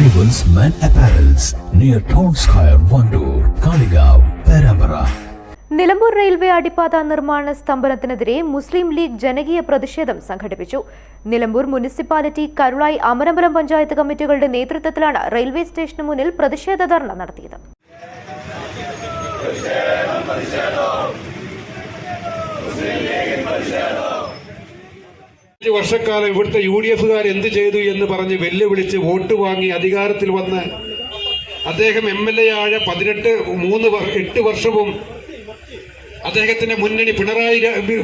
Arrivals Men Apparels near Town Square, Vandoor, Kaligav, Perambara. Nilambur railway അടിപ്പാത നിർമ്മാണ സ്തംഭനത്തിനെതിരെ മുസ്ലിം ലീഗ് ജനകീയ പ്രതിഷേധം സംഘടിപ്പിച്ചു. നിലമ്പൂർ മുനിസിപ്പാലിറ്റി കരുളായി അമരമ്പലം പഞ്ചായത്ത് കമ്മിറ്റികളുടെ നേതൃത്വത്തിലാണ് റെയിൽവേ സ്റ്റേഷന് മുന്നിൽ പ്രതിഷേധ ധർണ നടത്തിയത്. അഞ്ച് വർഷക്കാലം ഇവിടുത്തെ യു ഡി എഫുകാർ എന്ത് ചെയ്തു എന്ന് പറഞ്ഞ് വെല്ലുവിളിച്ച് വോട്ട് വാങ്ങി അധികാരത്തിൽ വന്ന് അദ്ദേഹം എം എൽ എ ആയ പതിനെട്ട് മൂന്ന് എട്ട് വർഷവും അദ്ദേഹത്തിന്റെ മുന്നണി പിണറായി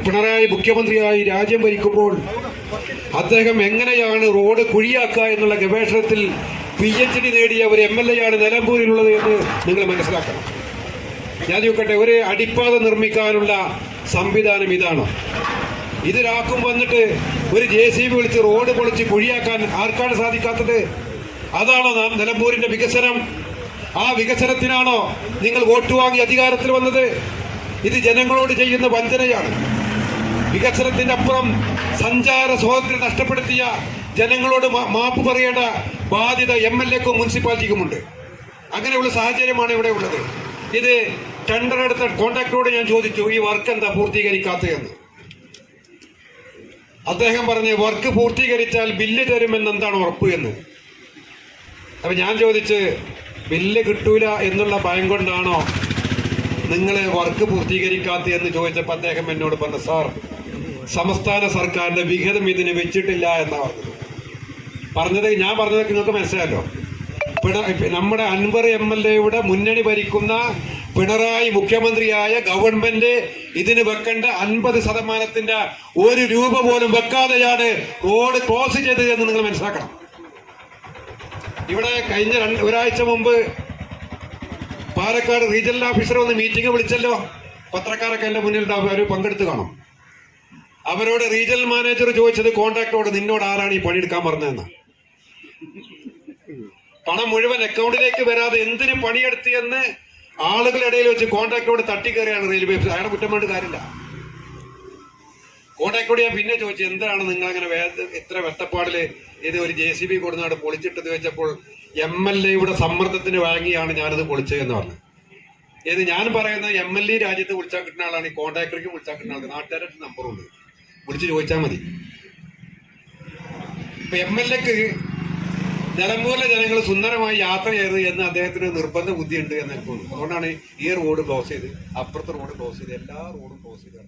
പിണറായി മുഖ്യമന്ത്രിയായി രാജ്യം ഭരിക്കുമ്പോൾ അദ്ദേഹം എങ്ങനെയാണ് റോഡ് കുഴിയാക്കുക എന്നുള്ള ഗവേഷണത്തിൽ പി എച്ച് ഡി നേടിയ ഒരു എം എൽ എ ആണ് നിലമ്പൂരിലുള്ളത് എന്ന് നിങ്ങൾ മനസ്സിലാക്കണം. ഞാൻ നോക്കട്ടെ ഒരു അടിപ്പാത നിർമ്മിക്കാനുള്ള സംവിധാനം ഇതാണോ? ഇതിലാക്കും വന്നിട്ട് ഒരു ജെ സി ബി വിളിച്ച് റോഡ് പൊളിച്ച് കുഴിയാക്കാൻ ആർക്കാണ് സാധിക്കാത്തത്? അതാണോ നാം നിലമ്പൂരിന്റെ വികസനം? ആ വികസനത്തിനാണോ നിങ്ങൾ വോട്ട് വാങ്ങി അധികാരത്തിൽ വന്നത്? ഇത് ജനങ്ങളോട് ചെയ്യുന്ന വഞ്ചനയാണ്. വികസനത്തിന്റെ അപ്പുറം സഞ്ചാര സ്വാതന്ത്ര്യം നഷ്ടപ്പെടുത്തിയ ജനങ്ങളോട് മാപ്പ് പറയേണ്ട ബാധ്യത എം എൽ എക്കും മുനിസിപ്പാലിറ്റിക്കുമുണ്ട്. അങ്ങനെയുള്ള സാഹചര്യമാണ് ഇവിടെ ഉള്ളത്. ഇത് ടെൻഡർ എടുത്ത കോൺട്രാക്ടറോട് ഞാൻ ചോദിച്ചു ഈ വർക്ക് എന്താ പൂർത്തീകരിക്കാത്തതെന്ന്? അദ്ദേഹം പറഞ്ഞു വർക്ക് പൂർത്തീകരിച്ചാൽ ബില്ല് തരുമെന്ന് എന്താണ് ഉറപ്പ് എന്ന്? അപ്പൊ ഞാൻ ചോദിച്ച് ബില്ല് കിട്ടൂല എന്നുള്ള ഭയം കൊണ്ടാണോ നിങ്ങൾ വർക്ക് പൂർത്തീകരിക്കാത്ത എന്ന് ചോദിച്ചപ്പോൾ അദ്ദേഹം എന്നോട് പറഞ്ഞു സാർ സംസ്ഥാന സർക്കാരിന്റെ വിഹിതം ഇതിന് വെച്ചിട്ടില്ല എന്നാ പറഞ്ഞത്. പറഞ്ഞത് ഞാൻ പറഞ്ഞതൊക്കെ നിങ്ങൾക്ക് മനസ്സിലായല്ലോ. നമ്മുടെ അൻവർ എം എൽ എയുടെ മുന്നണി ഭരിക്കുന്ന പിണറായി മുഖ്യമന്ത്രിയായ ഗവൺമെന്റ് ഇതിന് വെക്കേണ്ട അൻപത് ശതമാനത്തിന്റെ ഒരു രൂപ പോലും വെക്കാതെയാണ് റോഡ് ക്ലോസ് ചെയ്തത് എന്ന് നിങ്ങൾ മനസ്സിലാക്കണം. ഇവിടെ കഴിഞ്ഞ ഒരാഴ്ച മുമ്പ് പാലക്കാട് റീജിയണൽ ഓഫീസർ വന്ന് മീറ്റിംഗ് വിളിച്ചല്ലോ. പത്രക്കാരൊക്കെ എന്റെ മുന്നിൽ അവർ പങ്കെടുത്ത് കാണും. അവരോട് റീജിയണൽ മാനേജർ ചോദിച്ചത് കോൺട്രാക്ടറോട് നിന്നോട് ആരാണ് ഈ പണിയെടുക്കാൻ പറഞ്ഞതെന്ന്. പണം മുഴുവൻ അക്കൗണ്ടിലേക്ക് വരാതെ എന്തിനു പണിയെടുത്തി എന്ന് ആളുകളുടെ ഇടയിൽ വെച്ച് കോൺട്രാക്ടറോട് തട്ടിക്കയറിയാണ് റെയിൽവേ അയാളെ കുറ്റം വേണ്ട കാര്യമില്ല. കോൺട്രാക്ടറോട് ഞാൻ പിന്നെ ചോദിച്ചു എന്താണ് നിങ്ങൾ അങ്ങനെ ഇത്ര വെട്ടപ്പാടിൽ ഇത് ഒരു ജെ സി ബി കൊടുന്നാട് പൊളിച്ചിട്ടത് വെച്ചപ്പോൾ എം എൽ എയുടെ സമ്മർദ്ദത്തിന് വാങ്ങിയാണ് ഞാനത് പൊളിച്ചത് എന്ന് പറഞ്ഞു ഇത് ഞാൻ പറയുന്നത് എം എൽ എ രാജ്യത്ത് വിളിച്ചാൽ കിട്ടുന്ന ആളാണ് ഈ കോൺട്രാക്ടർക്ക് വിളിച്ചാൽ കിട്ടുന്ന ആൾക്ക് നാട്ടുകാരുടെ നമ്പറുണ്ട് വിളിച്ച് ചോദിച്ചാൽ മതി. ഇപ്പൊ എം എൽ എക്ക് നിലമ്പൂരിലെ ജനങ്ങൾ സുന്ദരമായി യാത്ര ചെയ്ത് എന്ന് അദ്ദേഹത്തിന് നിർബന്ധ ബുദ്ധിയുണ്ട് എന്ന് തോന്നുന്നു അതുകൊണ്ടാണ് ഈ റോഡ് ക്ലോസ് ചെയ്ത് അപ്പുറത്തെ റോഡ് ക്ലോസ് ചെയ്ത് എല്ലാ റോഡും ക്ലോസ് ചെയ്ത്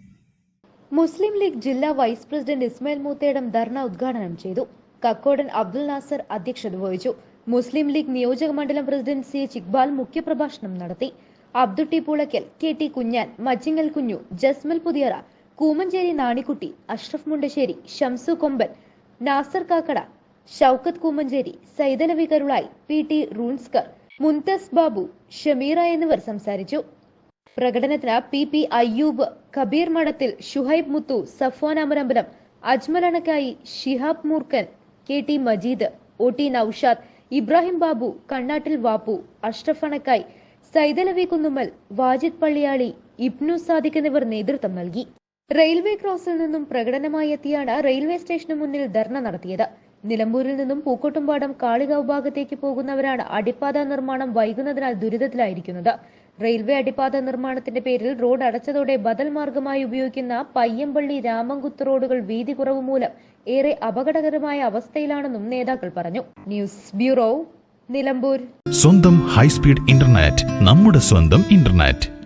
മുസ്ലിം ലീഗ് ജില്ലാ വൈസ് പ്രസിഡന്റ് ഇസ്മായിൽ മൂത്തേടം ധർണ ഉദ്ഘാടനം ചെയ്തു. കക്കോടൻ അബ്ദുൽ നാസർ അധ്യക്ഷത വഹിച്ചു. മുസ്ലിം ലീഗ് നിയോജക മണ്ഡലം പ്രസിഡന്റ് സി എച്ച് ഇക്ബാൽ മുഖ്യപ്രഭാഷണം നടത്തി. Abdutty Poolakkal K T Kunjan Machingal Kunju Jasmal Puthiyara Koomancheri Nanikutty Ashraf Mundassery Shamsu Komban Nasar Kakkada Shoukath Koomancheri Saithalavi Karulai P T റൂൺസ്കർ മുൻതസ് Babu Shameera എന്നിവർ സംസാരിച്ചു. പ്രകടനത്തിന് P P Ayyub Kabeer Madathil Shuhaib Muthu Safwan Amarambalam Ajmal Anakkayi Shihab Moorkkan K T Majeed O T Noushad Ibrahim Babu Kannattil Vappu Ashraf Anakkayi Saithalavi Kunnummal Wajid Palliyali Ibnu Sadiq എന്നിവർ നേതൃത്വം നൽകി. Railway ക്രോസിൽ നിന്നും പ്രകടനമായി എത്തിയാണ് railway സ്റ്റേഷന് മുന്നിൽ ധർണ നടത്തിയത്. നിലമ്പൂരിൽ നിന്നും പൂക്കോട്ടുംപാടം കാളികാവ് ഭാഗത്തേക്ക് പോകുന്നവരാണ് അടിപ്പാത നിർമ്മാണം വൈകുന്നതിനാൽ ദുരിതത്തിലായിരിക്കുന്നത്. റെയിൽവേ അടിപ്പാത നിർമ്മാണത്തിന്റെ പേരിൽ റോഡ് അടച്ചതോടെ ബദൽ മാർഗമായി ഉപയോഗിക്കുന്ന പയ്യമ്പള്ളി രാമംകുത്ത് റോഡുകൾ വീതി കുറവ് മൂലം ഏറെ അപകടകരമായ അവസ്ഥയിലാണെന്നും നേതാക്കൾ പറഞ്ഞു. News bureau Nilambur. സ്വന്തം ഹൈസ്പീഡ് ഇന്റർനെറ്റ് നമ്മുടെ സ്വന്തം ഇന്റർനെറ്റ്.